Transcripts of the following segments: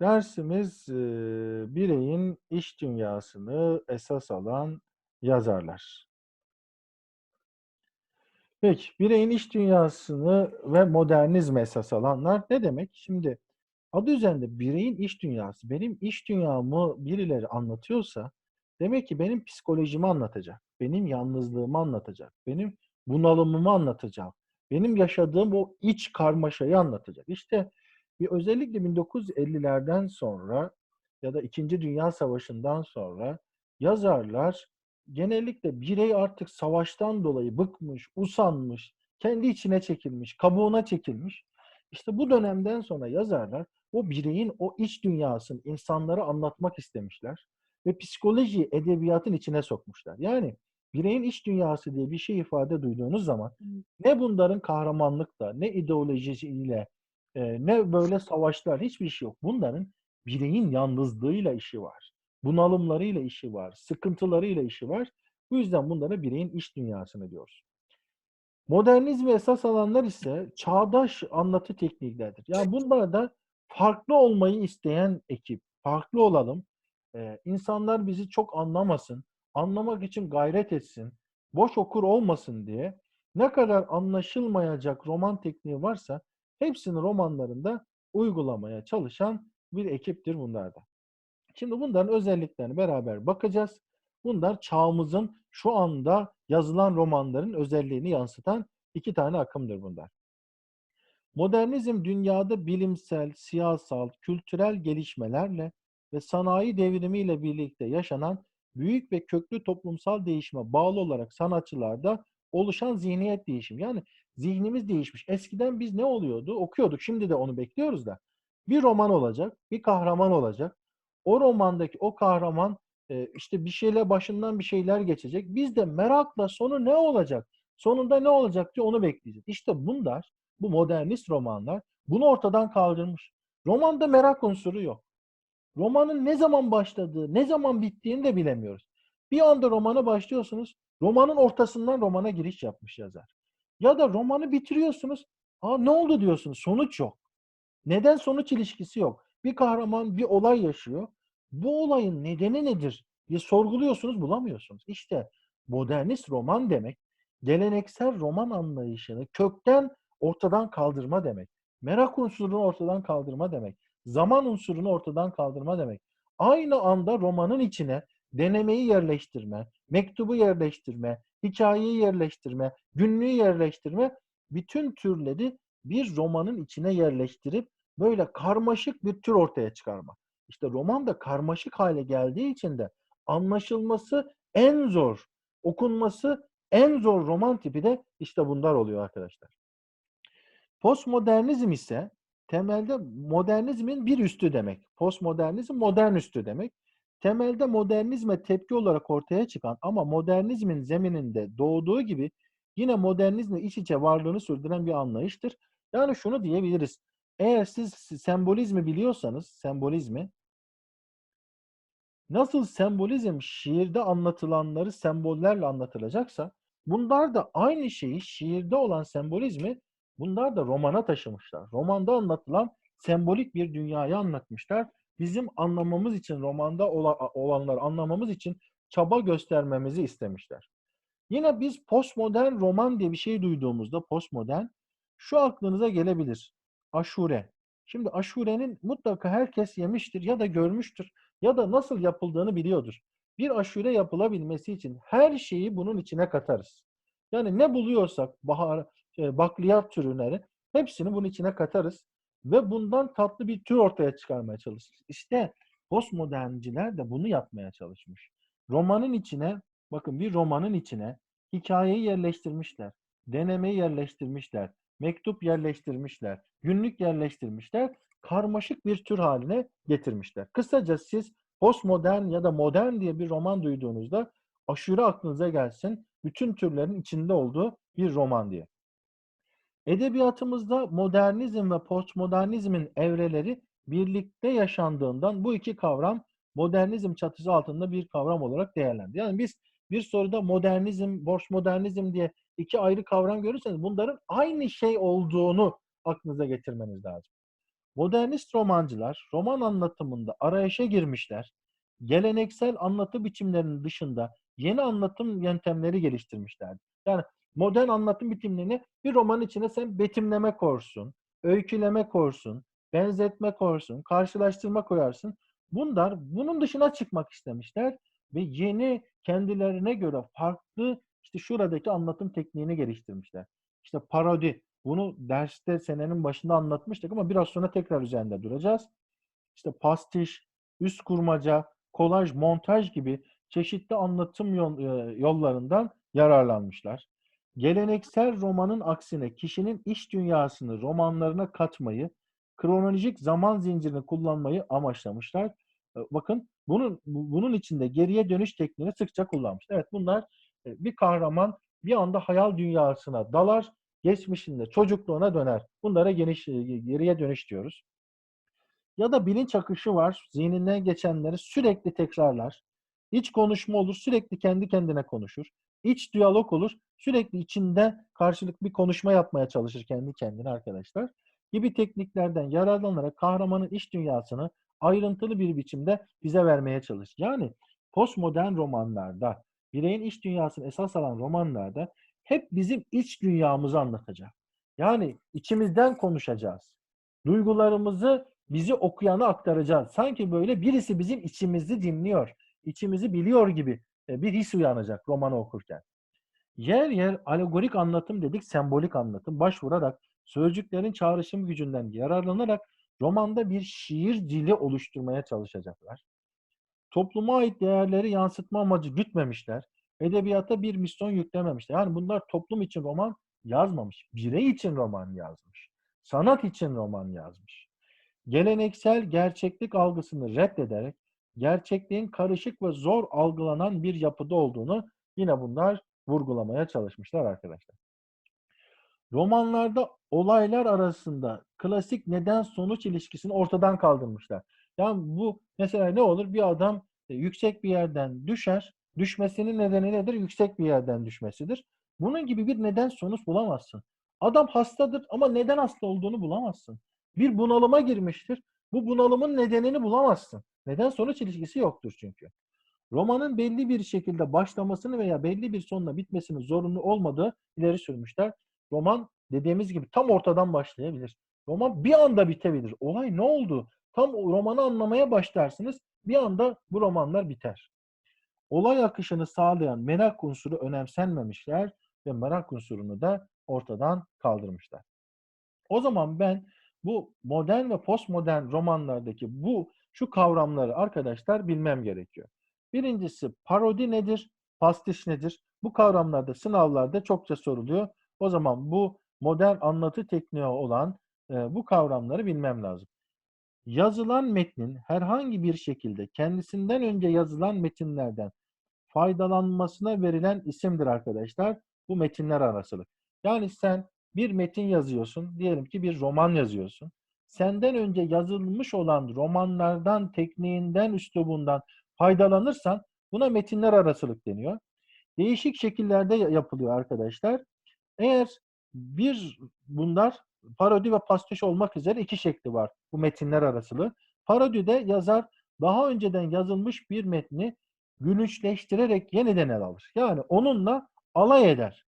Dersimiz, eee, bireyin iç dünyasını esas alan yazarlar. Peki, bireyin iç dünyasını ve modernizmi esas alanlar ne demek? Şimdi adı üzerinde bireyin iç dünyası, benim iç dünyamı birileri anlatıyorsa demek ki benim psikolojimi anlatacak, benim yalnızlığımı anlatacak, benim bunalımımı anlatacak, benim yaşadığım o iç karmaşayı anlatacak. İşte bir özellikle 1950'lerden sonra ya da 2. Dünya Savaşı'ndan sonra yazarlar genellikle birey artık savaştan dolayı bıkmış, usanmış, kendi içine çekilmiş, kabuğuna çekilmiş. İşte bu dönemden sonra yazarlar o bireyin o iç dünyasını insanlara anlatmak istemişler ve psikolojiyi edebiyatın içine sokmuşlar. Yani bireyin iç dünyası diye bir şey ifade duyduğunuz zaman ne bunların kahramanlıkla, ne ideolojisiyle, eee, ne böyle savaşlar, hiçbir şey yok. Bunların bireyin yalnızlığıyla işi var, bunalımlarıyla işi var, sıkıntılarıyla işi var. Bu yüzden bunlara bireyin iç dünyasını diyoruz. Modernizmi esas alanlar ise çağdaş anlatı teknikleridir. Yani bunlar da farklı olmayı isteyen ekip, farklı olalım, eee, insanlar bizi çok anlamasın, anlamak için gayret etsin, boş okur olmasın diye ne kadar anlaşılmayacak roman tekniği varsa hepsini romanlarında uygulamaya çalışan bir ekiptir bunlar da. Şimdi bunların özelliklerine beraber bakacağız. Bunlar çağımızın şu anda yazılan romanların özelliğini yansıtan 2 tane akımdır bunlar. Modernizm dünyada bilimsel, siyasal, kültürel gelişmelerle ve sanayi devrimiyle birlikte yaşanan büyük ve köklü toplumsal değişime bağlı olarak sanatçılarda oluşan zihniyet değişimi. Yani zihnimiz değişmiş. Eskiden biz ne oluyordu? Okuyorduk. Şimdi de onu bekliyoruz da. Bir roman olacak, bir kahraman olacak. O romandaki o kahraman, eee, işte bir şeyler başından bir şeyler geçecek. Biz de merakla sonu ne olacak, sonunda ne olacak diye onu bekleyeceğiz. İşte bunlar, bu modernist romanlar bunu ortadan kaldırmış. Romanda merak unsuru yok. Romanın ne zaman başladığı, ne zaman bittiğini de bilemiyoruz. Bir anda romana başlıyorsunuz, romanın ortasından romana giriş yapmış yazar. Ya da romanı bitiriyorsunuz, "A, ne oldu?" diyorsunuz, sonuç yok. Neden sonuç ilişkisi yok. Bir kahraman bir olay yaşıyor. Bu olayın nedeni nedir diye sorguluyorsunuz, bulamıyorsunuz. İşte modernist roman demek, geleneksel roman anlayışını kökten ortadan kaldırma demek. Merak unsurunu ortadan kaldırma demek. Zaman unsurunu ortadan kaldırma demek. Aynı anda romanın içine denemeyi yerleştirme, mektubu yerleştirme, hikâyeyi yerleştirme, günlüğü yerleştirme, bütün türleri bir romanın içine yerleştirip böyle karmaşık bir tür ortaya çıkarma. İşte roman da karmaşık hâle geldiği için de anlaşılması en zor, okunması en zor roman tipi de işte bunlar oluyor arkadaşlar. Postmodernizm ise temelde modernizmin bir üstü demek. Postmodernizm modern üstü demek. Temelde modernizme tepki olarak ortaya çıkan ama modernizmin zemininde doğduğu gibi yine modernizmle iç içe varlığını sürdüren bir anlayıştır. Yani şunu diyebiliriz. Eğer siz sembolizmi biliyorsanız, sembolizmi nasıl sembolizm şiirde anlatılanları sembollerle anlatılacaksa, bunlar da aynı şeyi şiirde olan sembolizmi bunlar da romana taşımışlar. Romanda anlatılan sembolik bir dünyayı anlatmışlar. Bizim anlamamız için, romanda olanları anlamamız için çaba göstermemizi istemişler. Yine biz postmodern roman diye bir şey duyduğumuzda postmodern, şu aklınıza gelebilir: Aşure. Şimdi aşurenin mutlaka herkes yemiştir ya da görmüştür ya da nasıl yapıldığını biliyordur. Bir aşure yapılabilmesi için her şeyi bunun içine katarız. Yani ne buluyorsak bahar eee, bakliyat türleri hepsini bunun içine katarız ve bundan tatlı bir tür ortaya çıkarmaya çalışırız. İşte postmodernciler de bunu yapmaya çalışmış. Romanın içine, bakın bir romanın içine hikâyeyi yerleştirmişler, denemeyi yerleştirmişler, mektup yerleştirmişler, günlük yerleştirmişler, karmaşık bir tür hâline getirmişler. Kısaca siz postmodern ya da modern diye bir roman duyduğunuzda aşure aklınıza gelsin, bütün türlerin içinde olduğu bir roman diye. Edebiyatımızda modernizm ve postmodernizmin evreleri birlikte yaşandığından bu 2 kavram modernizm çatısı altında bir kavram olarak değerlendirilir. Yani biz bir soruda modernizm, postmodernizm diye 2 ayrı kavram görürseniz bunların aynı şey olduğunu aklınıza getirmeniz lazım. Modernist romancılar roman anlatımında arayışa girmişler. Geleneksel anlatı biçimlerinin dışında yeni anlatım yöntemleri geliştirmişlerdi. Yani modern anlatım biçimlerini bir roman içine sen betimleme korsun, öyküleme korsun, benzetme korsun, karşılaştırma koyarsın. Bunlar bunun dışına çıkmak istemişler ve yeni kendilerine göre farklı işte şuradaki anlatım tekniğini geliştirmişler. İşte parodi. Bunu derste senenin başında anlatmıştık ama biraz sonra tekrar üzerinde duracağız. İşte pastiş, üst kurmaca, kolaj, montaj gibi çeşitli anlatım e, yollarından yararlanmışlar. Geleneksel romanın aksine kişinin iç dünyasını romanlarına katmayı, kronolojik zaman zincirini kullanmayı amaçlamışlar. E, Bakın bunun bu- bunun içinde geriye dönüş tekniğini sıkça kullanmışlar. Evet bunlar e, bir kahraman bir anda hayal dünyasına dalar, geçmişinde çocukluğuna döner. Bunlara geniş, e, geriye dönüş diyoruz. Ya da bilinç akışı var. Zihninden geçenleri sürekli tekrarlar. İç konuşma olur, sürekli kendi kendine konuşur. İç diyalog olur, sürekli içinde karşılık bir konuşma yapmaya çalışır kendi kendine arkadaşlar. Gibi tekniklerden yararlanarak kahramanın iç dünyasını ayrıntılı bir biçimde bize vermeye çalışır. Yani postmodern romanlarda, bireyin iç dünyasını esas alan romanlarda hep bizim iç dünyamızı anlatacak. Yani içimizden konuşacağız. Duygularımızı bizi okuyana aktaracağız. Sanki böyle birisi bizim içimizi dinliyor, içimizi biliyor gibi bir his uyanacak romanı okurken. Yer yer alegorik anlatım dedik, sembolik anlatım başvurarak sözcüklerin çağrışım gücünden yararlanarak romanda bir şiir dili oluşturmaya çalışacaklar. Topluma ait değerleri yansıtma amacı gütmemişler. Edebiyata bir misyon yüklememişler. Yani bunlar toplum için roman yazmamış. Birey için roman yazmış. Sanat için roman yazmış. Geleneksel gerçeklik algısını reddederek gerçekliğin karışık ve zor algılanan bir yapıda olduğunu yine bunlar vurgulamaya çalışmışlar arkadaşlar. Romanlarda olaylar arasında klasik neden sonuç ilişkisini ortadan kaldırmışlar. Yani bu mesela ne olur? Bir adam e, yüksek bir yerden düşer. Düşmesinin nedeni nedir? Yüksek bir yerden düşmesidir. Bunun gibi bir neden sonuç bulamazsın. Adam hastadır ama neden hasta olduğunu bulamazsın. Bir bunalıma girmiştir. Bu bunalımın nedenini bulamazsın. Neden sonuç ilişkisi yoktur çünkü. Romanın belli bir şekilde başlamasını veya belli bir sonla bitmesinin zorunlu olmadığı ileri sürmüşler. Roman dediğimiz gibi tam ortadan başlayabilir. Roman bir anda bitebilir. Olay ne oldu? Tam romanı anlamaya başlarsınız. Bir anda bu romanlar biter. Olay akışını sağlayan merak unsuru önemsenmemişler ve merak unsurunu da ortadan kaldırmışlar. O zaman ben bu modern ve postmodern romanlardaki bu şu kavramları arkadaşlar bilmem gerekiyor. Birincisi parodi nedir? Pastiş nedir? Bu kavramlarda sınavlarda çokça soruluyor. O zaman bu modern anlatı tekniği olan e, bu kavramları bilmem lazım. Yazılan metnin herhangi bir şekilde kendisinden önce yazılan metinlerden faydalanmasına verilen isimdir arkadaşlar. Bu metinler arasılık. Yani sen bir metin yazıyorsun. Diyelim ki bir roman yazıyorsun. Senden önce yazılmış olan romanlardan, tekniğinden, üslubundan faydalanırsan buna metinler arasılık deniyor. Değişik şekillerde yapılıyor arkadaşlar. Eğer bir bunlar parodi ve pastiş olmak üzere iki şekli var bu metinler arasılığı. Parodide yazar daha önceden yazılmış bir metni gülünçleştirerek yeniden ele alır. Yani onunla alay eder.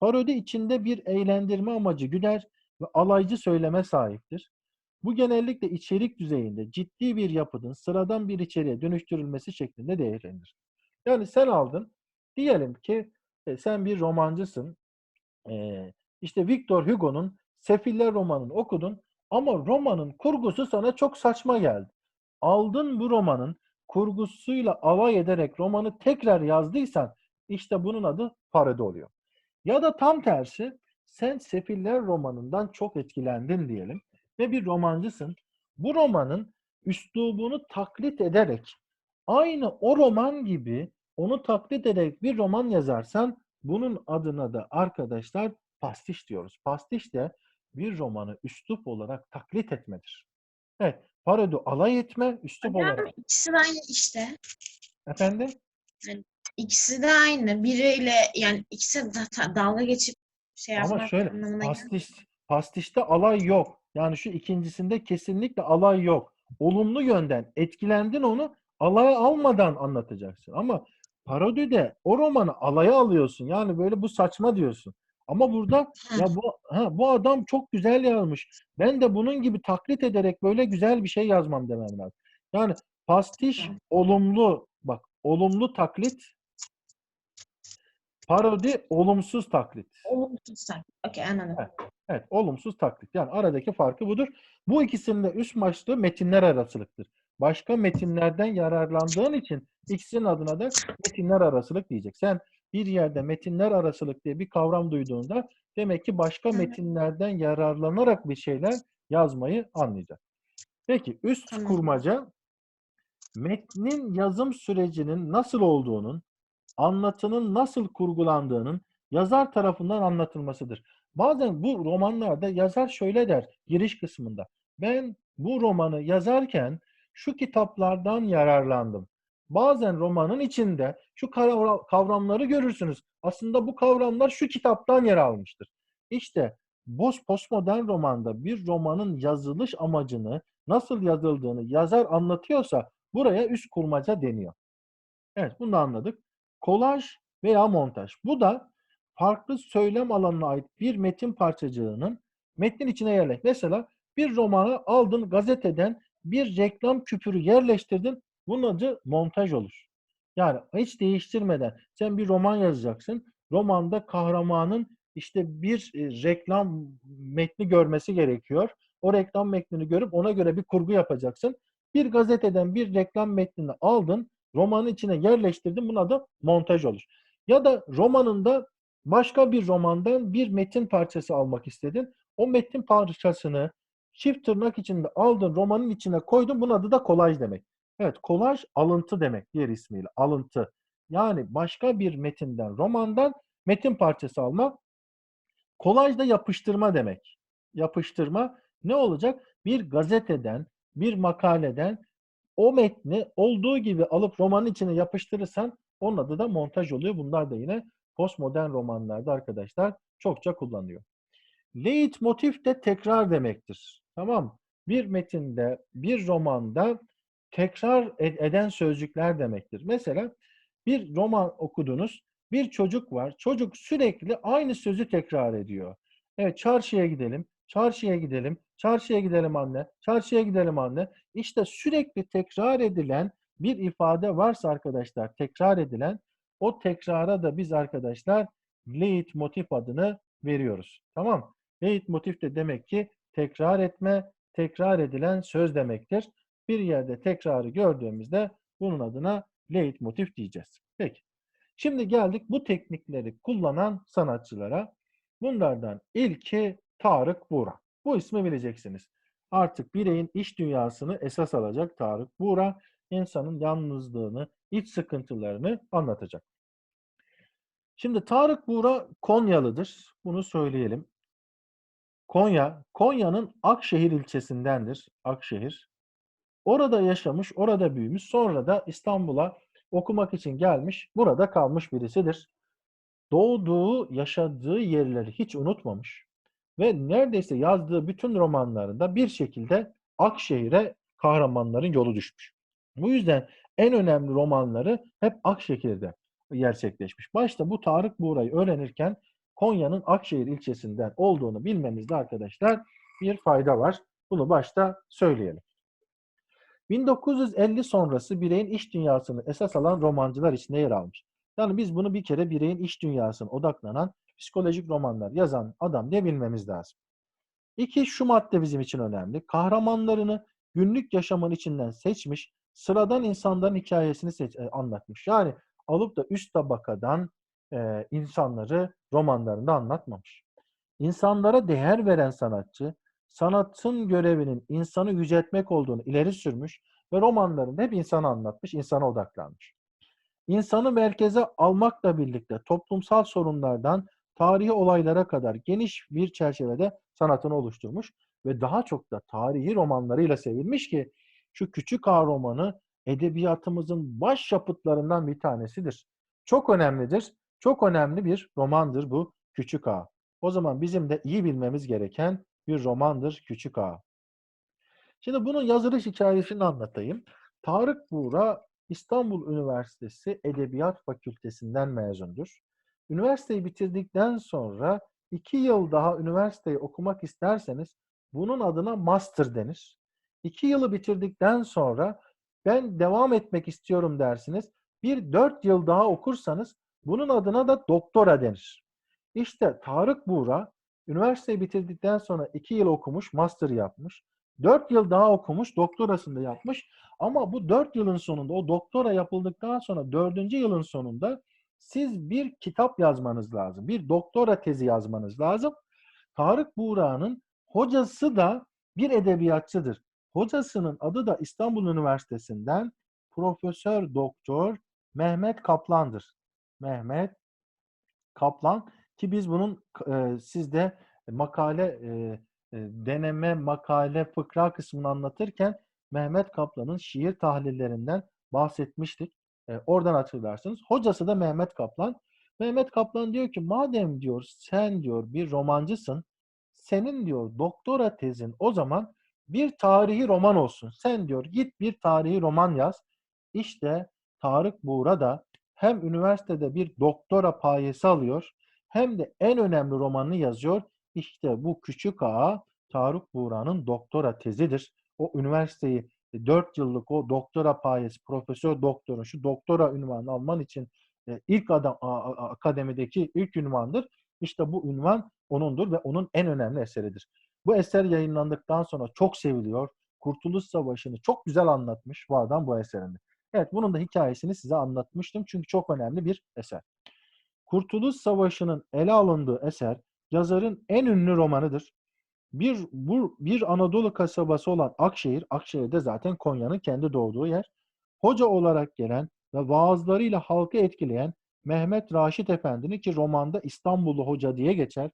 Parodi içinde bir eğlendirme amacı güder ve alaycı söyleme sahiptir. Bu genellikle içerik düzeyinde ciddi bir yapının sıradan bir içeriğe dönüştürülmesi şeklinde değerlendirir. Yani sen aldın, diyelim ki e, sen bir romancısın, e, işte Victor Hugo'nun Sefiller romanını okudun ama romanın kurgusu sana çok saçma geldi. Aldın bu romanın kurgusuyla alay ederek romanı tekrar yazdıysan işte bunun adı parodi oluyor. Ya da tam tersi sen Sefiller romanından çok etkilendin diyelim ve bir romancısın. Bu romanın üslubunu taklit ederek aynı o roman gibi onu taklit ederek bir roman yazarsan bunun adına da arkadaşlar pastiş diyoruz. Pastiş de bir romanı üslup olarak taklit etmedir. Evet, parodi alay etme, üslup Hocam olarak. ikisi de aynı işte. Efendim? İkisi de aynı. Biriyle yani ikisi de dalga geçip şey Ama yapmak şöyle anlamına gelmiyor. pastiş, pastişte alay yok. Yani şu ikincisinde kesinlikle alay yok. Olumlu yönden etkilendin onu alaya almadan anlatacaksın. Ama parodide o romanı alaya alıyorsun. Yani böyle bu saçma diyorsun. Ama burada ya bu ha, bu adam çok güzel yazmış. Ben de bunun gibi taklit ederek böyle güzel bir şey yazmam demem lazım. Yani pastiş olumlu bak olumlu taklit parodi olumsuz taklit. Olumsuz sen. Okey anladım. Evet, olumsuz taklit. Yani aradaki farkı budur. Bu ikisinin de üst başlığı metinler arasılıktır. Başka metinlerden yararlandığın için ikisinin adına da metinler arasılık diyecek. Sen bir yerde metinler arasılık diye bir kavram duyduğunda demek ki başka metinlerden yararlanarak bir şeyler yazmayı anlayacak. Peki üst kurmaca metnin yazım sürecinin nasıl olduğunun, anlatının nasıl kurgulandığının yazar tarafından anlatılmasıdır. Bazen bu romanlarda yazar şöyle der giriş kısmında. Ben bu romanı yazarken şu kitaplardan yararlandım. Bazen romanın içinde şu kavra- kavramları görürsünüz. Aslında bu kavramlar şu kitaptan yer almıştır. İşte bu postmodern romanda bir romanın yazılış amacını, nasıl yazıldığını yazar anlatıyorsa buraya üst kurmaca deniyor. Evet bunu anladık. Kolaj veya montaj. Bu da farklı söylem alanına ait bir metin parçacığının metnin içine yerleş. Mesela bir romanı aldın gazeteden bir reklam küpürü yerleştirdin. Bunun adı montaj olur. Yani hiç değiştirmeden sen bir roman yazacaksın. Romanda kahramanın işte bir e, reklam metni görmesi gerekiyor. O reklam metnini görüp ona göre bir kurgu yapacaksın. Bir gazeteden bir reklam metnini aldın, romanın içine yerleştirdin. Bunun adı montaj olur. Ya da romanında başka bir romandan bir metin parçası almak istedin. O metin parçasını çift tırnak içinde aldın, romanın içine koydun. Bunun adı da kolaj demek. Evet, kolaj alıntı demek diğer ismiyle. Alıntı. Yani başka bir metinden, romandan metin parçası alma. Kolaj da yapıştırma demek. Yapıştırma ne olacak? Bir gazeteden, bir makaleden o metni olduğu gibi alıp romanın içine yapıştırırsan onun adı da montaj oluyor. Bunlar da yine postmodern romanlarda arkadaşlar çokça kullanıyor. Leitmotif de tekrar demektir. Tamam Bir metinde, bir romanda tekrar ed- eden sözcükler demektir. Mesela bir roman okudunuz, bir çocuk var. Çocuk sürekli aynı sözü tekrar ediyor. Evet çarşıya gidelim, çarşıya gidelim, çarşıya gidelim anne, çarşıya gidelim anne. İşte sürekli tekrar edilen bir ifade varsa arkadaşlar, tekrar edilen o tekrara da biz arkadaşlar leitmotif adını veriyoruz. Tamam. Leitmotif de demek ki tekrar etme, tekrar edilen söz demektir. Bir yerde tekrarı gördüğümüzde bunun adına leitmotif diyeceğiz. Peki. Şimdi geldik bu teknikleri kullanan sanatçılara. Bunlardan ilki Tarık Buğra. Bu ismi bileceksiniz. Artık bireyin iş dünyasını esas alacak Tarık Buğra, insanın yalnızlığını, iç sıkıntılarını anlatacak. Şimdi Tarık Buğra Konyalıdır. Bunu söyleyelim. Konya, Konya'nın Akşehir ilçesindendir. Akşehir. Orada yaşamış, orada büyümüş. Sonra da İstanbul'a okumak için gelmiş, burada kalmış birisidir. Doğduğu, yaşadığı yerleri hiç unutmamış ve neredeyse yazdığı bütün romanlarında bir şekilde Akşehir'e kahramanların yolu düşmüş. Bu yüzden en önemli romanları hep Akşehir'de gerçekleşmiş. Başta bu Tarık Buğra'yı öğrenirken Konya'nın Akşehir ilçesinden olduğunu bilmemizde arkadaşlar bir fayda var. Bunu başta söyleyelim. 1950 sonrası bireyin iş dünyasını esas alan romancılar içinde yer almış. Yani biz bunu bir kere bireyin iş dünyasına odaklanan psikolojik romanlar yazan adam diye bilmemiz lazım. İki, şu madde bizim için önemli. Kahramanlarını günlük yaşamın içinden seçmiş, sıradan insanların hikayesini seç, e, anlatmış. Yani alıp da üst tabakadan e, insanları romanlarında anlatmamış. İnsanlara değer veren sanatçı, sanatın görevinin insanı yüceltmek olduğunu ileri sürmüş ve romanlarında hep insanı anlatmış, insana odaklanmış. İnsanı merkeze almakla birlikte toplumsal sorunlardan tarihi olaylara kadar geniş bir çerçevede sanatını oluşturmuş ve daha çok da tarihi romanlarıyla sevilmiş ki şu Küçük Ağa romanı edebiyatımızın baş yapıtlarından bir tanesidir. Çok önemlidir. Çok önemli bir romandır bu Küçük Ağa. O zaman bizim de iyi bilmemiz gereken bir romandır Küçük Ağa. Şimdi bunun yazılış hikayesini anlatayım. Tarık Buğra İstanbul Üniversitesi Edebiyat Fakültesinden mezundur. Üniversiteyi bitirdikten sonra iki yıl daha üniversiteyi okumak isterseniz bunun adına master denir. İki yılı bitirdikten sonra ben devam etmek istiyorum dersiniz. Bir dört yıl daha okursanız bunun adına da doktora denir. İşte Tarık Buğra üniversiteyi bitirdikten sonra iki yıl okumuş, master yapmış. Dört yıl daha okumuş, doktorasını da yapmış. Ama bu dört yılın sonunda, o doktora yapıldıktan sonra dördüncü yılın sonunda siz bir kitap yazmanız lazım. Bir doktora tezi yazmanız lazım. Tarık Buğra'nın hocası da bir edebiyatçıdır. Hocasının adı da İstanbul Üniversitesi'nden Profesör Doktor Mehmet Kaplan'dır. Mehmet Kaplan ki biz bunun e, sizde makale e, e, deneme makale fıkra kısmını anlatırken Mehmet Kaplan'ın şiir tahlillerinden bahsetmiştik. E, oradan hatırlarsınız. Hocası da Mehmet Kaplan. Mehmet Kaplan diyor ki madem diyor sen diyor bir romancısın senin diyor doktora tezin o zaman bir tarihi roman olsun. Sen diyor git bir tarihi roman yaz. İşte Tarık Buğra da hem üniversitede bir doktora payesi alıyor hem de en önemli romanını yazıyor. İşte bu Küçük Ağa Tarık Buğra'nın doktora tezidir. O üniversiteyi 4 yıllık o doktora payesi, profesör doktorun şu doktora ünvanını alman için e, ilk adam akademideki ilk ünvandır. İşte bu ünvan onundur ve onun en önemli eseridir. Bu eser yayınlandıktan sonra çok seviliyor. Kurtuluş Savaşı'nı çok güzel anlatmış bu adam bu eserinde. Evet bunun da hikayesini size anlatmıştım çünkü çok önemli bir eser. Kurtuluş Savaşı'nın ele alındığı eser yazarın en ünlü romanıdır. Bir, bu, bir Anadolu kasabası olan Akşehir, Akşehir de zaten Konya'nın kendi doğduğu yer. Hoca olarak gelen ve vaazlarıyla halkı etkileyen Mehmet Raşit Efendi'nin ki romanda İstanbullu Hoca diye geçer.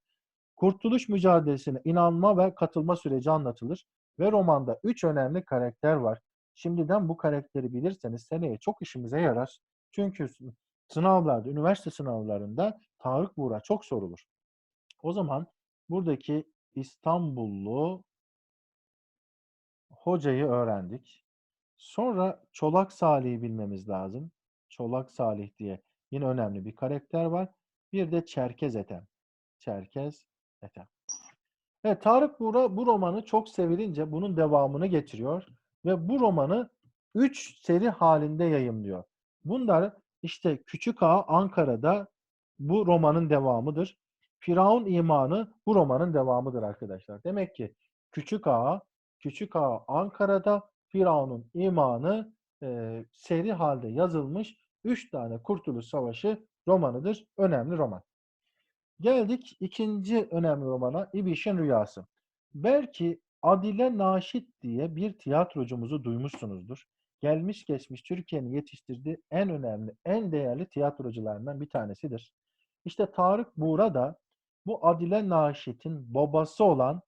Kurtuluş mücadelesine inanma ve katılma süreci anlatılır. Ve romanda üç önemli karakter var. Şimdiden bu karakteri bilirseniz seneye çok işimize yarar. Çünkü sınavlarda, üniversite sınavlarında Tarık Buğra çok sorulur. O zaman buradaki İstanbullu hocayı öğrendik. Sonra Çolak Salih'i bilmemiz lazım. Çolak Salih diye yine önemli bir karakter var. Bir de Çerkez Ethem. Çerkez Ethem. Evet, Tarık Buğra bu romanı çok sevilince bunun devamını getiriyor ve bu romanı 3 seri halinde yayımlıyor. Bunlar işte Küçük Ağa Ankara'da bu romanın devamıdır. Firavun imanı bu romanın devamıdır arkadaşlar. Demek ki Küçük Ağa, Küçük Ağa Ankara'da Firavun'un imanı e, seri halde yazılmış 3 tane Kurtuluş Savaşı romanıdır. Önemli roman. Geldik ikinci önemli romana İbiş'in Rüyası. Belki Adile Naşit diye bir tiyatrocumuzu duymuşsunuzdur. Gelmiş geçmiş Türkiye'nin yetiştirdiği en önemli, en değerli tiyatrocularından bir tanesidir. İşte Tarık Buğra da bu Adile Naşit'in babası olan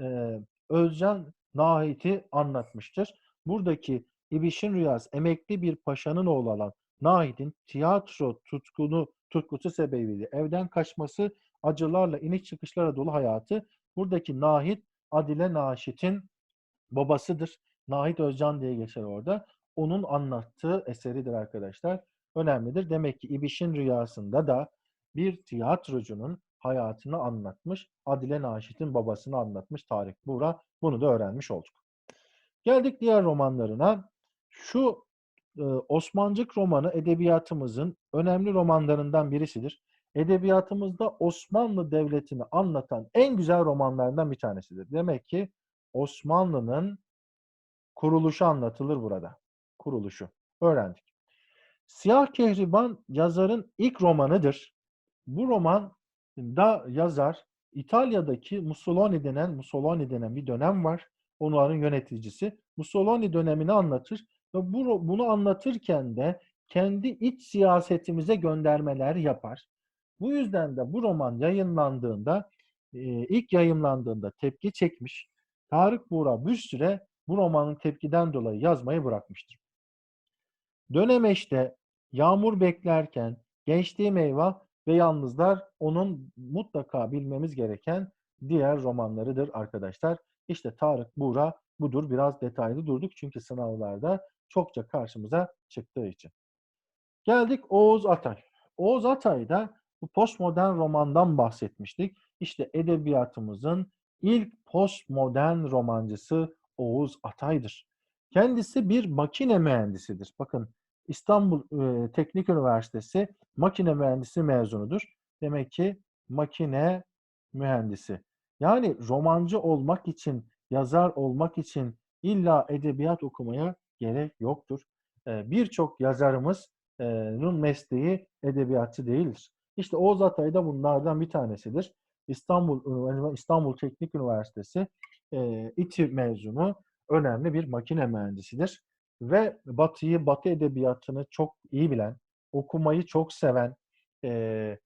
e, Özcan Nahit'i anlatmıştır. Buradaki İbiş'in Rüyası emekli bir paşanın oğlu olan Nahit'in tiyatro tutkunu tutkusu sebebiyle evden kaçması, acılarla iniş çıkışlara dolu hayatı. Buradaki Nahit Adile Naşit'in babasıdır. Nahit Özcan diye geçer orada. Onun anlattığı eseridir arkadaşlar. Önemlidir. Demek ki İbiş'in rüyasında da bir tiyatrocunun hayatını anlatmış. Adile Naşit'in babasını anlatmış Tarık Buğra. Bunu da öğrenmiş olduk. Geldik diğer romanlarına. Şu e, Osmancık romanı edebiyatımızın önemli romanlarından birisidir. Edebiyatımızda Osmanlı Devleti'ni anlatan en güzel romanlardan bir tanesidir. Demek ki Osmanlı'nın kuruluşu anlatılır burada. Kuruluşu. Öğrendik. Siyah Kehriban yazarın ilk romanıdır. Bu roman da yazar İtalya'daki Mussolini denen Mussolini denen bir dönem var. Onların yöneticisi. Mussolini dönemini anlatır ve bu, bunu anlatırken de kendi iç siyasetimize göndermeler yapar. Bu yüzden de bu roman yayınlandığında, ilk yayınlandığında tepki çekmiş. Tarık Buğra bir süre bu romanın tepkiden dolayı yazmayı bırakmıştır. Dönemeç'te Yağmur Beklerken, Gençliğim Eyvah ve Yalnızlar onun mutlaka bilmemiz gereken diğer romanlarıdır arkadaşlar. İşte Tarık Buğra budur. Biraz detaylı durduk çünkü sınavlarda çokça karşımıza çıktığı için. Geldik Oğuz Atay. Oğuz Atay'da bu postmodern romandan bahsetmiştik. İşte edebiyatımızın ilk postmodern romancısı Oğuz Atay'dır. Kendisi bir makine mühendisidir. Bakın İstanbul Teknik Üniversitesi makine mühendisi mezunudur. Demek ki makine mühendisi. Yani romancı olmak için, yazar olmak için illa edebiyat okumaya gerek yoktur. E, Birçok yazarımızın mesleği edebiyatçı değildir. İşte Oğuz Atay da bunlardan bir tanesidir. İstanbul İstanbul Teknik Üniversitesi e, İTÜ mezunu önemli bir makine mühendisidir. Ve Batı'yı, Batı edebiyatını çok iyi bilen, okumayı çok seven, e,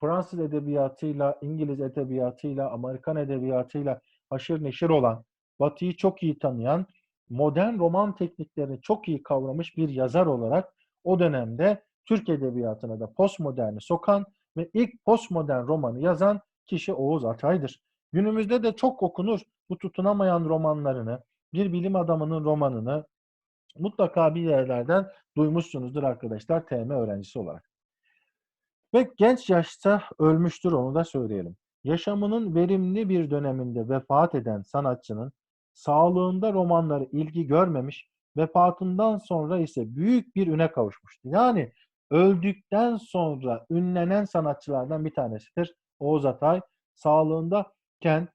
Fransız edebiyatıyla, İngiliz edebiyatıyla, Amerikan edebiyatıyla haşır neşir olan, Batı'yı çok iyi tanıyan, modern roman tekniklerini çok iyi kavramış bir yazar olarak o dönemde Türk edebiyatına da postmoderni sokan ve ilk postmodern romanı yazan kişi Oğuz Atay'dır. Günümüzde de çok okunur bu tutunamayan romanlarını, bir bilim adamının romanını mutlaka bir yerlerden duymuşsunuzdur arkadaşlar TM öğrencisi olarak. Ve genç yaşta ölmüştür onu da söyleyelim. Yaşamının verimli bir döneminde vefat eden sanatçının sağlığında romanları ilgi görmemiş, vefatından sonra ise büyük bir üne kavuşmuştu. Yani öldükten sonra ünlenen sanatçılardan bir tanesidir Oğuz Atay. Sağlığındayken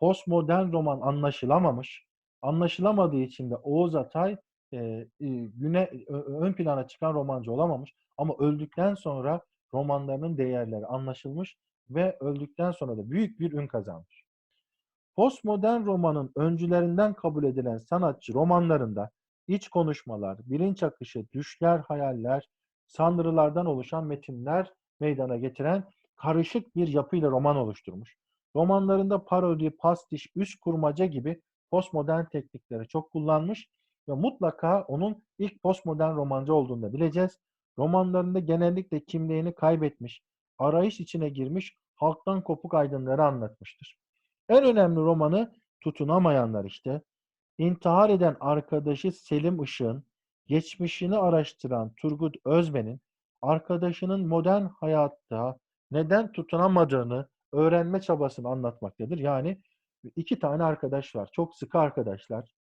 postmodern roman anlaşılamamış. Anlaşılamadığı için de Oğuz Atay e, güne ön plana çıkan romancı olamamış. Ama öldükten sonra romanlarının değerleri anlaşılmış ve öldükten sonra da büyük bir ün kazanmış. Postmodern romanın öncülerinden kabul edilen sanatçı romanlarında iç konuşmalar, bilinç akışı, düşler, hayaller, sanrılardan oluşan metinler meydana getiren karışık bir yapıyla roman oluşturmuş. Romanlarında parodi, pastiş, üst kurmaca gibi postmodern teknikleri çok kullanmış ve mutlaka onun ilk postmodern romancı olduğunu da bileceğiz. Romanlarında genellikle kimliğini kaybetmiş, arayış içine girmiş, halktan kopuk aydınları anlatmıştır. En önemli romanı Tutunamayanlar işte. İntihar eden arkadaşı Selim Işık'ın, geçmişini araştıran Turgut Özben'in, arkadaşının modern hayatta neden tutunamadığını öğrenme çabasını anlatmaktadır. Yani iki tane arkadaş var. Çok sıkı arkadaşlar.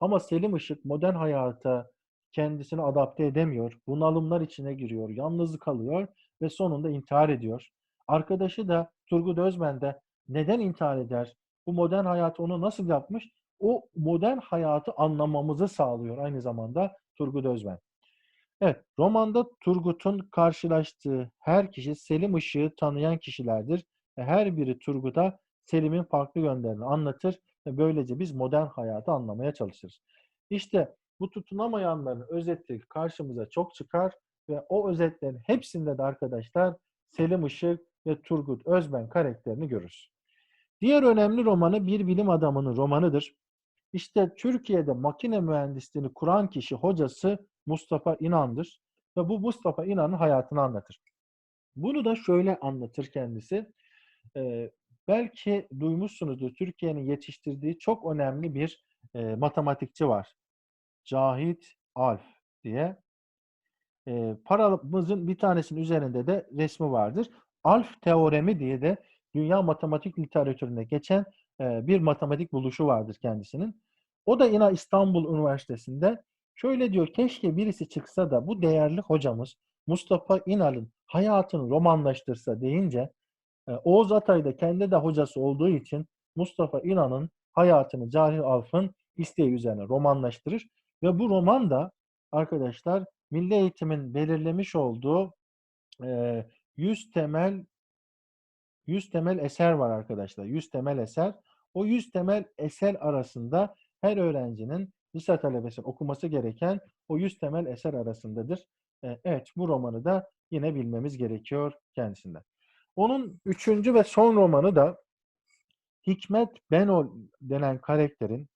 Ama Selim Işık modern hayata kendisini adapte edemiyor. Bunalımlar içine giriyor. Yalnız kalıyor ve sonunda intihar ediyor. Arkadaşı da Turgut Özben de neden intihar eder? Bu modern hayatı onu nasıl yapmış? O modern hayatı anlamamızı sağlıyor aynı zamanda Turgut Özben. Evet, romanda Turgut'un karşılaştığı her kişi Selim Işık'ı tanıyan kişilerdir. Her biri Turgut'a Selim'in farklı yönlerini anlatır ve böylece biz modern hayatı anlamaya çalışırız. İşte bu tutunamayanların özeti karşımıza çok çıkar ve o özetlerin hepsinde de arkadaşlar Selim Işık ve Turgut Özben karakterini görürüz. Diğer önemli romanı bir bilim adamının romanıdır. İşte Türkiye'de makine mühendisliğini kuran kişi hocası Mustafa İnan'dır. Ve bu Mustafa İnan'ın hayatını anlatır. Bunu da şöyle anlatır kendisi. Belki duymuşsunuzdur Türkiye'nin yetiştirdiği çok önemli bir e, matematikçi var. Cahit Alf diye. E, paramızın bir tanesinin üzerinde de resmi vardır. Alf teoremi diye de dünya matematik literatüründe geçen e, bir matematik buluşu vardır kendisinin. O da yine İstanbul Üniversitesi'nde şöyle diyor, keşke birisi çıksa da bu değerli hocamız Mustafa İnal'ın hayatını romanlaştırsa deyince Oğuz Atay da kendi de hocası olduğu için Mustafa İnan'ın hayatını Cahil Alf'ın isteği üzerine romanlaştırır. Ve bu roman da arkadaşlar Milli Eğitim'in belirlemiş olduğu e, 100 temel 100 temel eser var arkadaşlar. 100 temel eser. O 100 temel eser arasında her öğrencinin lise talebesi okuması gereken o 100 temel eser arasındadır. E, evet bu romanı da yine bilmemiz gerekiyor kendisinden. Onun üçüncü ve son romanı da Hikmet Benol denen karakterin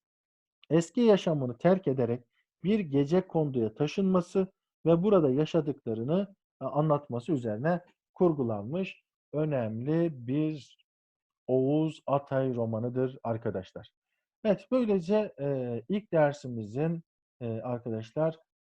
eski yaşamını terk ederek bir gece konduya taşınması ve burada yaşadıklarını e, anlatması üzerine kurgulanmış önemli bir Oğuz Atay romanıdır arkadaşlar. Evet böylece e, ilk dersimizin e, arkadaşlar